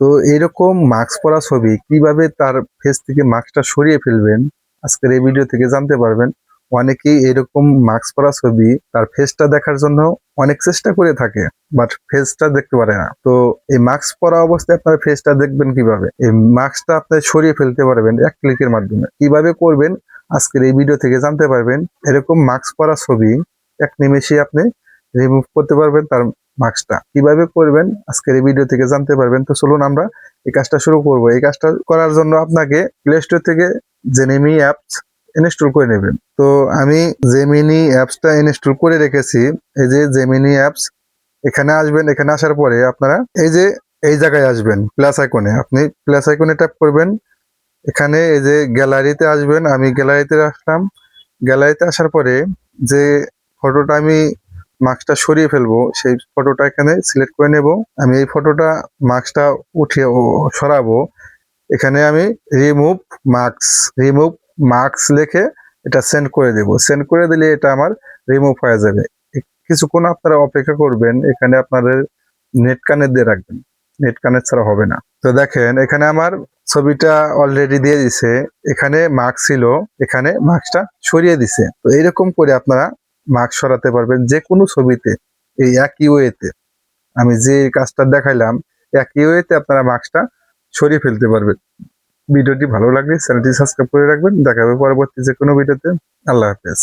তো এরকম মাস্ক পরা ছবি কীভাবে তার ফেস থেকে মাস্কটা সরিয়ে ফেলবেন, আজকের এই ভিডিও থেকে জানতে পারবেন। অনেকেই এরকম মাস্ক পরা ছবি তার ফেসটা দেখার জন্য অনেক চেষ্টা করে থাকে বাট ফেসটা দেখতে পারে না। তো এই মাস্ক পরা অবস্থায় আপনার ফেসটা দেখবেন কীভাবে? এই মাস্কটা আপনি সরিয়ে ফেলতে পারবেন এক ক্লিকের মাধ্যমে। কীভাবে করবেন? আজকের এই ভিডিও থেকে জানতে পারবেন। এরকম মাস্ক পরা ছবি এক নিমেষে আপনি রিমুভ করতে পারবেন, তার মাস্কটা কীভাবে করবেন? আজকের এই ভিডিও থেকে জানতে পারবেন। তো চলুন আমরা এই কাজটা শুরু করব। এই কাজটা করার জন্য আপনাকে প্লে স্টোর থেকে জেনেমি অ্যাপস ইনস্টল করে নেবেন। তো আমি জেমিনি অ্যাপসটা ইনস্টল করে রেখেছি। এই যে জেমিনি অ্যাপস এখানে আসবেন। এখানে আসার পরে আপনারা এই যে এই জায়গায় আসবেন প্লাস আইকনে আপনি প্লাস আইকনে ট্যাপ করবেন। এখানে এই যে গ্যালারিতে আসবেন। আমি গ্যালারিতে আসলাম। গ্যালারিতে আসার পরে যে ফটোটা আমি মাস্কটা সরিয়ে ফেলব, সেই ফটোটা এখানে সিলেক্ট করে নেব। আমি এই ফটোটা মাস্কটা উঠিয়ে সরাবো। এখানে আমি রিমুভ মাস্ক রিমুভ মাস্ক লিখে এটা সেন্ড করে দেব। সেন্ড করে দিলে এটা আমার রিমুভ হয়ে যাবে। কিছুক্ষণ আপনারা অপেক্ষা করবেন, এখানে আপনাদের নেট কানেক্ট দিয়ে রাখবেন। নেট কানেক্ট ছাড়া হবে না। তো দেখেন, এখানে আমার ছবিটা অলরেডি দিয়ে দিছে। এখানে মার্ক ছিল, এখানে মার্কসটা সরিয়ে দিছে। তো এইরকম করে আপনারা মার্ক সরাতে পারবেন যে কোনো ছবিতে, এই একই ওয়েতে। আমি যে কাজটা দেখাইলাম, একই ওয়েতে আপনারা মার্কসটা সরিয়ে ফেলতে পারবেন। ভিডিওটি ভালো লাগলে চ্যানেলটি সাবস্ক্রাইব করে রাখবেন। দেখাবে পরবর্তী যে কোনো ভিডিওতে। আল্লাহ হাফেজ।